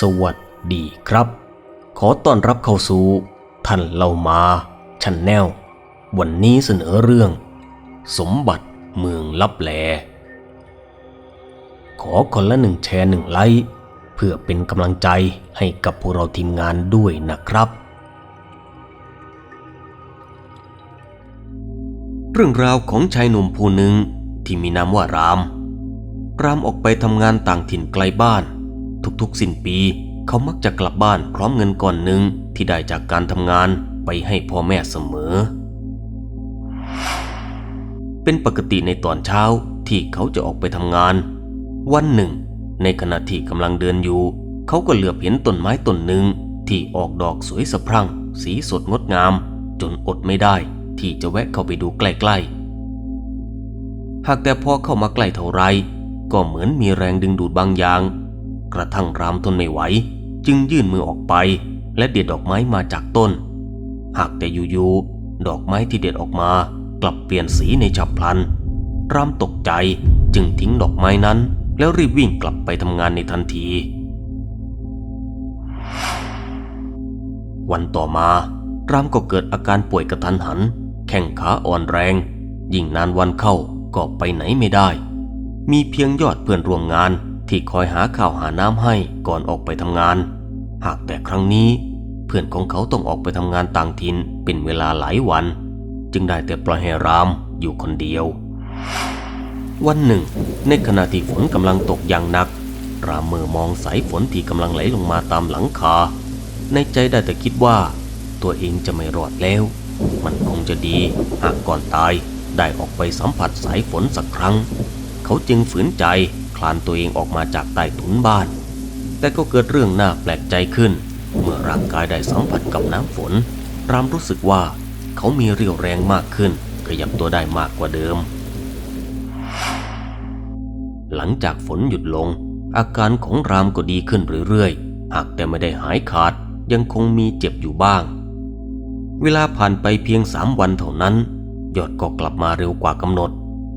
สวัสดีครับ ขอต้อนรับเข้าสู่ท่านเล่ามาชันแนลวันนี้เสนอเรื่อง สมบัติเมืองลับแล ขอคนละหนึ่งแชร์หนึ่งไลค์เพื่อเป็นกำลังใจให้กับพวกเราทีมงานด้วยนะครับ เรื่องราวของชายหนุ่มผู้หนึ่งที่มีนามว่าราม รามออกไปทำงานต่างถิ่นไกลบ้าน ทุกๆ สิ้นปี เขามักจะกลับบ้านพร้อมเงินก้อนหนึ่งที่ได้จากการทำงานไปให้พ่อแม่เสมอ เป็นปกติในตอนเช้าที่เขาจะออกไปทำงาน วันหนึ่ง ในขณะที่กำลังเดินอยู่ เขาก็เหลือบเห็นต้นไม้ต้นหนึ่งที่ออกดอกสวยสะพรั่ง สีสดงดงาม จนอดไม่ได้ที่จะแวะเข้าไปดูใกล้ๆ หากแต่พอเข้ามาใกล้เท่าไร ก็เหมือนมีแรงดึงดูดบางอย่าง กระทั่งรามทนไม่ไหว จึงยื่นมือออกไป และเด็ดดอกไม้มาจากต้น หากแต่อยู่ๆดอกไม้ที่เด็ดออกมากลับเปลี่ยนสีในฉับพลัน รามตกใจจึงทิ้งดอกไม้นั้น แล้วรีบวิ่งกลับไปทำงานในทันที วันต่อมารามก็เกิดอาการป่วยกระทันหัน แข้งขาอ่อนแรง ยิ่งนานวันเข้าก็ไปไหนไม่ได้ มีเพียงยอดเพื่อนร่วมงาน ที่คอยหาข้าวหาน้ำให้ก่อนออกไปทำงาน หากแต่ครั้งนี้ เพื่อนของเขาต้องออกไปทำงานต่างถิ่นเป็นเวลาหลายวัน จึงได้แต่ปล่อยให้รามอยู่คนเดียว วันหนึ่ง ในขณะที่ฝนกำลังตกอย่างหนัก รามเมื่อมองสายฝนที่กำลังไหลลงมาตามหลังคา ในใจได้แต่คิดว่า ตัวเองจะไม่รอดแล้ว มันคงจะดีหากก่อนตายได้ออกไปสัมผัสสายฝนสักครั้ง เขาจึงฝืนใจ ลานตัวเองออกมาจากใต้ถุนบ้าน แต่ก็เกิดเรื่องน่าแปลกใจขึ้น เมื่อร่างกายได้สัมผัสกับน้ำฝน รามรู้สึกว่าเขามีเรี่ยวแรงมากขึ้น ขยับตัวได้มากกว่าเดิม หลังจากฝนหยุดลง อาการของรามก็ดีขึ้นเรื่อยๆ หากแต่ไม่ได้หายขาดยังคงมีเจ็บอยู่บ้าง เวลาผ่านไปเพียงสามวันเท่านั้น ยอดก็กลับมาเร็วกว่ากำหนด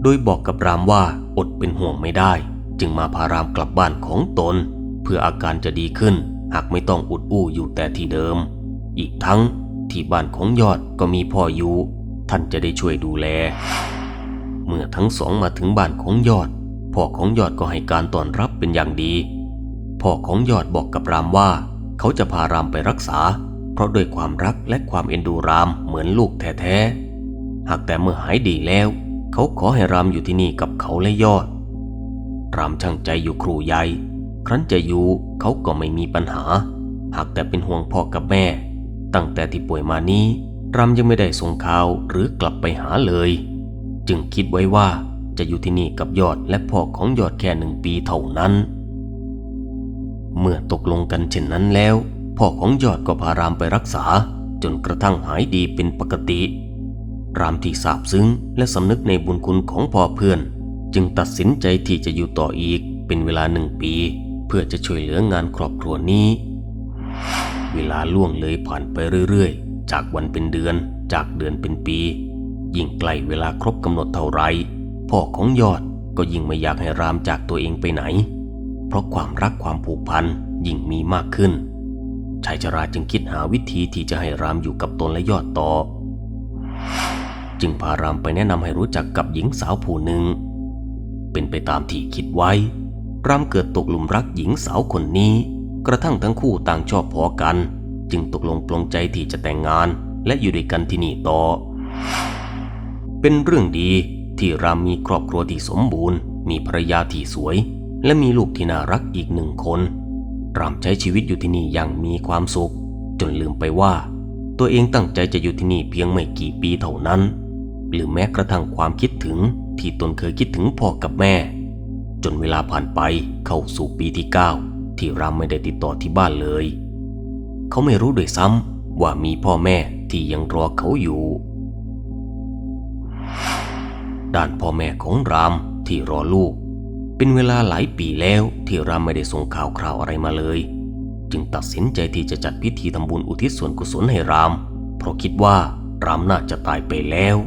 โดยบอกกับรามว่าอดเป็นห่วงไม่ได้ จึงมาพารามกลับบ้านของตน เพื่ออาการจะดีขึ้น หากไม่ต้องอุดอู้อยู่แต่ที่เดิม อีกทั้งที่บ้านของยอดก็มีพ่ออยู่ท่านจะได้ช่วยดูแล เมื่อทั้งสองมาถึงบ้านของยอด พ่อของยอดก็ให้การต้อนรับเป็นอย่างดี พ่อของยอดบอกกับรามว่า เขาจะพารามไปรักษา เพราะด้วยความรักและความเอ็นดูรามเหมือนลูกแท้ๆหากแต่เมื่อหายดีแล้ว เขาขอให้รามอยู่ที่นี่กับเขาและยอด รามช่างใจอยู่ครูใหญ่ ครั้นจะอยู่เขาก็ไม่มีปัญหา หากแต่เป็นห่วงพ่อกับแม่ ตั้งแต่ที่ป่วยมานี้รามยังไม่ได้ส่งข่าวหรือกลับไปหาเลย จึงคิดไว้ว่าจะอยู่ที่นี่กับยอดและพ่อของยอดแค่หนึ่งปีเท่านั้น เมื่อตกลงกันเช่นนั้นแล้ว พ่อของยอดก็พารามไปรักษา จนกระทั่งหายดีเป็นปกติ รามที่ซาบซึ้งและสำนึกในบุญคุณของพ่อเพื่อน จึงตัดสินใจที่จะอยู่ต่ออีกเป็นเวลาหนึ่งปี เพื่อจะช่วยเหลืองานครอบครัวนี้ เวลาล่วงเลยผ่านไปเรื่อยๆ จากวันเป็นเดือน จากเดือนเป็นปี ยิ่งใกล้เวลาครบกำหนดเท่าไรพ่อของยอดก็ยิ่งไม่อยากให้รามจากตัวเองไปไหน เพราะความรักความผูกพันยิ่งมีมากขึ้นชายชราจึงคิดหาวิธีที่จะให้รามอยู่กับตนและยอดต่อ จึงพารามไปแนะนำให้รู้จักกับหญิงสาวผู้หนึ่ง เป็นไปตามที่คิดไว้ รามเกิดตกหลุมรักหญิงสาวคนนี้ กระทั่งทั้งคู่ต่างชอบพอกัน จึงตกลงปลงใจที่จะแต่งงานและอยู่ด้วยกันที่นี่ต่อ เป็นเรื่องดีที่รามมีครอบครัวที่สมบูรณ์ มีภรรยาที่สวย และมีลูกที่น่ารักอีกหนึ่งคนรามใช้ชีวิตอยู่ที่นี่อย่างมีความสุข จนลืมไปว่า ตัวเองตั้งใจจะอยู่ที่นี่เพียงไม่กี่ปีเท่านั้น หรือแม้กระทั่งความคิดถึง ที่ตนเคยคิดถึงพ่อกับแม่ จนเวลาผ่านไปเข้าสู่ปีที่ 9 ที่รามไม่ได้ติดต่อที่บ้านเลย เขาไม่รู้ด้วยซ้ำว่ามีพ่อแม่ที่ยังรอเขาอยู่ ด้านพ่อแม่ของรามที่รอลูก เป็นเวลาหลายปีแล้วที่รามไม่ได้ส่งข่าวคราวอะไรมาเลย จึงตัดสินใจที่จะจัดพิธีทำบุญอุทิศส่วนกุศลให้ราม เพราะคิดว่ารามน่าจะตายไปแล้ว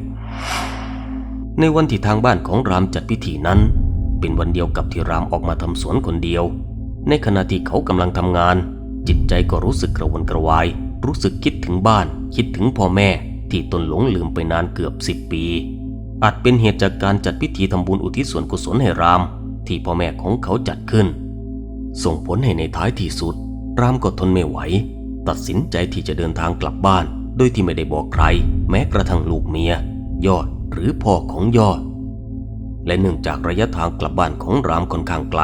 ในวันที่ทางบ้านของรามจัดพิธีนั้น เป็นวันเดียวกับที่รามออกมาทำสวนคนเดียว ในขณะที่เขากำลังทำงาน จิตใจก็รู้สึกกระวนกระวาย รู้สึกคิดถึงบ้าน คิดถึงพ่อแม่ ที่ตนหลงลืมไปนานเกือบสิบปี อาจเป็นเหตุจากการจัดพิธีทำบุญอุทิศส่วนกุศลให้ราม ที่พ่อแม่ของเขาจัดขึ้น ส่งผลให้ในท้ายที่สุด รามก็ทนไม่ไหว ตัดสินใจที่จะเดินทางกลับบ้าน โดยที่ไม่ได้บอกใคร แม้กระทั่งลูกเมีย ยอด หรือพ่อของยอด และเนื่องจากระยะทางกลับบ้านของรามค่อนข้างไกล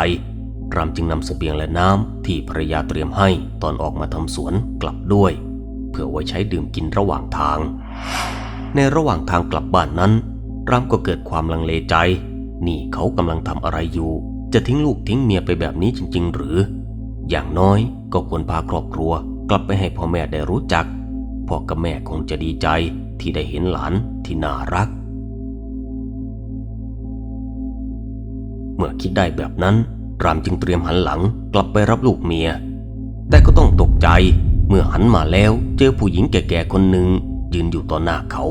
รามจึงนำเสบียงและน้ำที่ภรรยาเตรียมให้ตอนออกมาทำสวนกลับด้วย เพื่อไว้ใช้ดื่มกินระหว่างทาง ในระหว่างทางกลับบ้านนั้น รามก็เกิดความลังเลใจ นี่เขากำลังทำอะไรอยู่ จะทิ้งลูกทิ้งเมียไปแบบนี้จริง ๆ หรือ อย่างน้อยก็ควรพาครอบครัวกลับไปให้พ่อแม่ได้รู้จักพ่อกับแม่คงจะดีใจที่ได้เห็นหลานที่น่ารัก เมื่อคิดได้แบบนั้น รามจึงเตรียมหันหลังกลับไปรับลูกเมีย แต่ก็ต้องตกใจเมื่อหันมาแล้วเจอผู้หญิงแก่ๆคนหนึ่งยืนอยู่ต่อหน้าเขา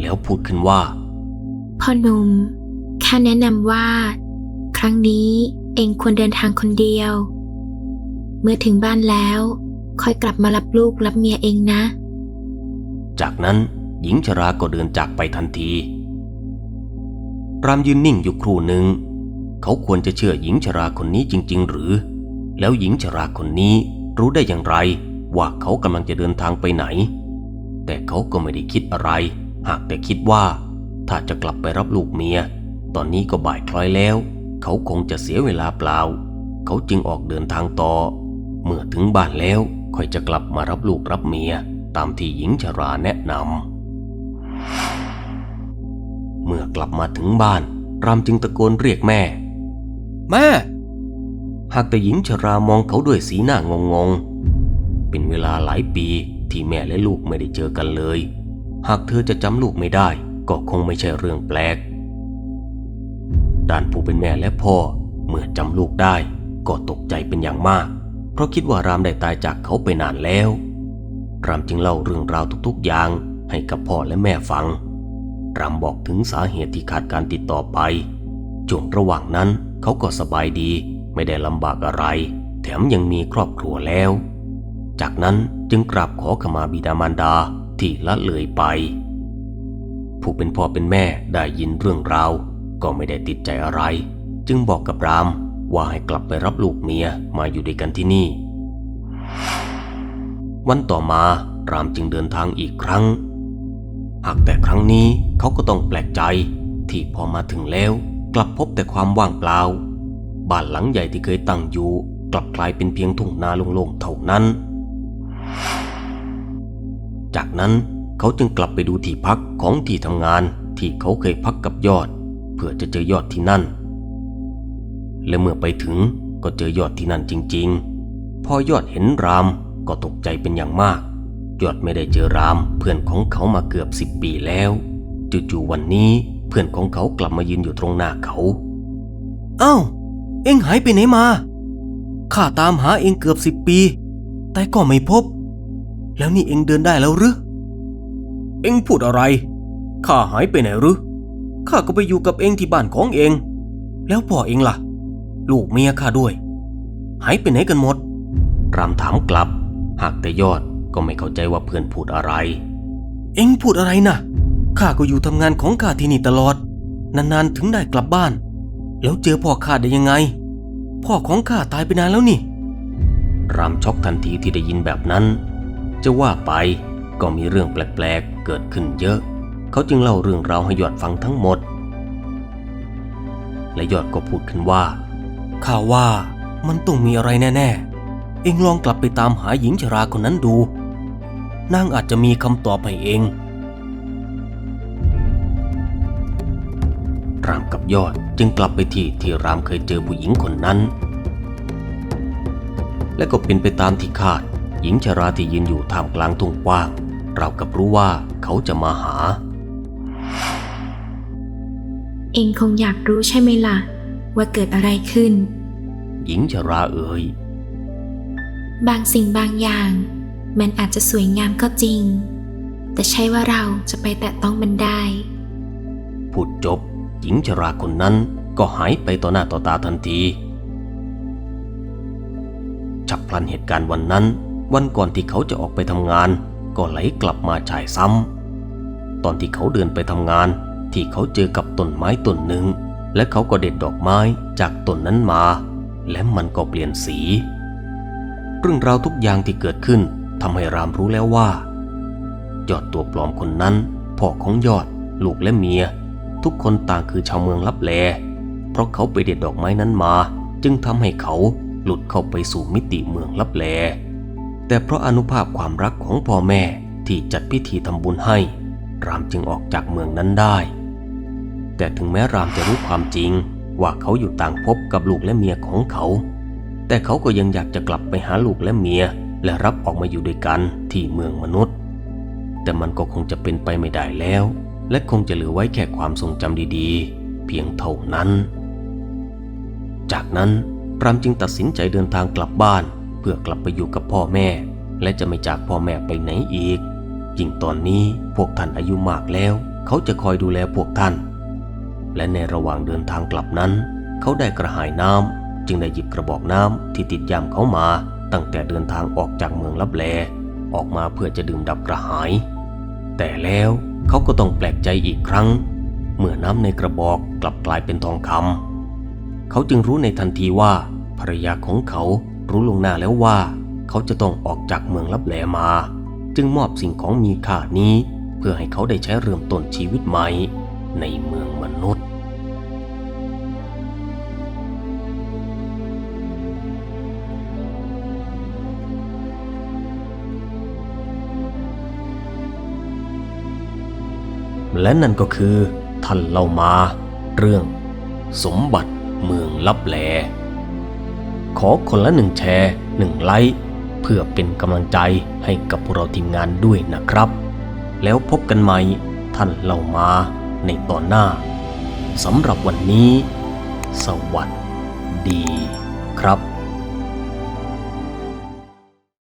แล้วพูดขึ้นว่าพ่อหนุ่มข้าแนะนำว่า ครั้งนี้เองควรเดินทางคนเดียว เมื่อถึงบ้านแล้ว ค่อยกลับมารับลูกรับเมียเองนะ จากนั้นหญิงชราก็เดินจากไปทันที รามยืนนิ่งอยู่ครู่หนึ่ง เขาควรจะเชื่อหญิงชราคนนี้จริง ๆ หรือ แล้วหญิงชราคนนี้รู้ได้อย่างไร ว่าเขากำลังจะเดินทางไปไหน แต่เขาก็ไม่ได้คิดอะไร หากแต่คิดว่า ถ้าจะกลับไปรับลูกเมีย ตอนนี้ก็บ่ายคล้อยแล้ว เขาคงจะเสียเวลาเปล่า เขาจึงออกเดินทางต่อ เมื่อถึงบ้านแล้วค่อยจะกลับมารับลูกรับเมีย ตามที่หญิงชราแนะนำเมื่อกลับมาถึงบ้านรามจึงตะโกนเรียกแม่ แม่หากแต่หญิงชรามองเขาด้วยสีหน้างงงๆ เป็นเวลาหลายปีที่แม่และลูกไม่ได้เจอกันเลย หากเธอจะจำลูกไม่ได้ก็คงไม่ใช่เรื่องแปลก ด้านผู้เป็นแม่และพ่อเมื่อจำลูกได้ก็ตกใจเป็นอย่างมาก เพราะคิดว่ารามได้ตายจากเขาไปนานแล้ว รามจึงเล่าเรื่องราวทุกๆอย่างให้กับพ่อและแม่ฟัง รามบอกถึงสาเหตุที่ขาดการติดต่อไปช่วงระหว่างนั้น เขาก็สบายดีไม่ได้ลำบากอะไร แถมยังมีครอบครัวแล้ว จากนั้นจึงกราบขอขมาบิดามารดาที่ละเลยไป ผู้เป็นพ่อเป็นแม่ได้ยินเรื่องราวก็ไม่ได้ติดใจอะไร จึงบอกกับรามว่าให้กลับไปรับลูกเมียมาอยู่ด้วยกันที่นี่ วันต่อมารามจึงเดินทางอีกครั้ง หากแต่ครั้งนี้เขาก็ต้องแปลกใจที่พอมาถึงแล้ว กลับพบแต่ความว่างเปล่า บ้านหลังใหญ่ที่เคยตั้งอยู่ กลับกลายเป็นเพียงทุ่งนาโล่งๆเท่านั้น จากนั้นเขาจึงกลับไปดูที่พักของที่ทำงานที่เขาเคยพักกับยอด เพื่อจะเจอยอดที่นั่น และเมื่อไปถึงก็เจอยอดที่นั่นจริง ๆ พอยอดเห็นรามก็ตกใจเป็นอย่างมาก ยอดไม่ได้เจอรามเพื่อนของเขามาเกือบสิบปีแล้วจู่ๆวันนี้ พื่อนของเขากลับมายืนอยู่ตรงหน้าเขาเอ้าเอ็งหายไปไหนมาข้าตามหาเอ็งเกือบสิบปี แต่ก็ไม่พบ แล้วนี่เอ็งเดินได้แล้วหรือเอ็งพูดอะไรข้าหายไปไหนหรือข้าก็ไปอยู่กับเอ็งที่บ้านของเอ็งแล้วพ่อเอ็งล่ะ ลูกเมียข้าด้วย หายไปไหนกันหมด รามถามกลับ หากแต่ยอดก็ไม่เข้าใจว่าเพื่อนพูดอะไร เอ็งพูดอะไรนะ ข้าก็อยู่ทำงานของข้าที่นี่ตลอด นานๆถึงได้กลับบ้าน แล้วเจอพ่อข้าได้ยังไง พ่อของข้าตายไปนานแล้วนี่ รามช็อกทันทีที่ได้ยินแบบนั้น จะว่าไปก็มีเรื่องแปลกๆเกิดขึ้นเยอะ เขาจึงเล่าเรื่องราวให้ยอดฟังทั้งหมด และยอดก็พูดขึ้นว่าข้าว่ามันต้องมีอะไรแน่ๆ เองลองกลับไปตามหาหญิงชราคนนั้นดู นางอาจจะมีคำตอบให้เอง รามกับยอดจึงกลับไปที่ที่รามเคยเจอผู้หญิงคนนั้น และก็เป็นไปตามที่คาด หญิงชราที่ยืนอยู่ท่ามกลางทุ่งกว้าง เรากับรู้ว่าเขาจะมาหา เองคงอยากรู้ใช่ไหมล่ะ ว่าเกิดอะไรขึ้น หญิงชราเอ่ยบางสิ่งบางอย่าง มันอาจจะสวยงามก็จริง แต่ใช่ว่าเราจะไปแตะต้องมันได้ พูดจบ หญิงชราคนนั้นก็หายไปต่อหน้าต่อตาทันที ฉับพลันเหตุการณ์วันนั้น วันก่อนที่เขาจะออกไปทำงาน ก็ไหลกลับมาฉายซ้ำตอนที่เขาเดินไปทำงาน ที่เขาเจอกับต้นไม้ต้นหนึ่ง และเขาก็เด็ดดอกไม้จากต้นนั้นมา และมันก็เปลี่ยนสี เรื่องราวทุกอย่างที่เกิดขึ้นทำให้รามรู้แล้วว่า ยอดตัวปลอมคนนั้นพ่อของยอด ลูกและเมีย ทุกคนต่างคือชาวเมืองลับแล เพราะเขาไปเด็ดดอกไม้นั้นมา จึงทำให้เขาหลุดเข้าไปสู่มิติเมืองลับแล แต่เพราะอนุภาพความรักของพ่อแม่ที่จัดพิธีทำบุญให้ รามจึงออกจากเมืองนั้นได้ แต่ถึงแม้รามจะรู้ความจริงว่าเขาอยู่ต่างภพกับลูกและเมียของเขา แต่เขาก็ยังอยากจะกลับไปหาลูกและเมีย และรับออกมาอยู่ด้วยกันที่เมืองมนุษย์ แต่มันก็คงจะเป็นไปไม่ได้แล้ว และคงจะเหลือไว้แค่ความทรงจำดีๆ เพียงเท่านั้น จากนั้นรามจึงตัดสินใจเดินทางกลับบ้าน เพื่อกลับไปอยู่กับพ่อแม่ และจะไม่จากพ่อแม่ไปไหนอีก ยิ่งตอนนี้พวกท่านอายุมากแล้ว เขาจะคอยดูแลพวกท่าน และในระหว่างเดินทางกลับนั้น เขาได้กระหายน้ำจึงได้หยิบกระบอกน้ำที่ติดยามเขามาตั้งแต่เดินทางออกจากเมืองลับแลออกมาเพื่อจะดื่มดับกระหาย แต่แล้ว เขาก็ต้องแปลกใจอีกครั้ง เมื่อน้ำในกระบอกกลับกลายเป็นทองคำเขาจึงรู้ในทันทีว่าภรรยาของเขารู้ลงหน้าแล้วว่า เขาจะต้องออกจากเมืองลับแลมา จึงมอบสิ่งของมีค่านี้ เพื่อให้เขาได้ใช้เริ่มต้นชีวิตใหม่ในเมืองมนุษย์ และนั่นก็คือท่านเล่ามาเรื่อง สมบัติเมืองลับแล ขอคนละหนึ่งแชร์หนึ่งไลค์เพื่อเป็นกำลังใจให้กับพวกเราทีมงานด้วยนะครับ แล้วพบกันใหม่ท่านเล่ามาในตอนหน้าสำหรับวันนี้ สวัสดีครับ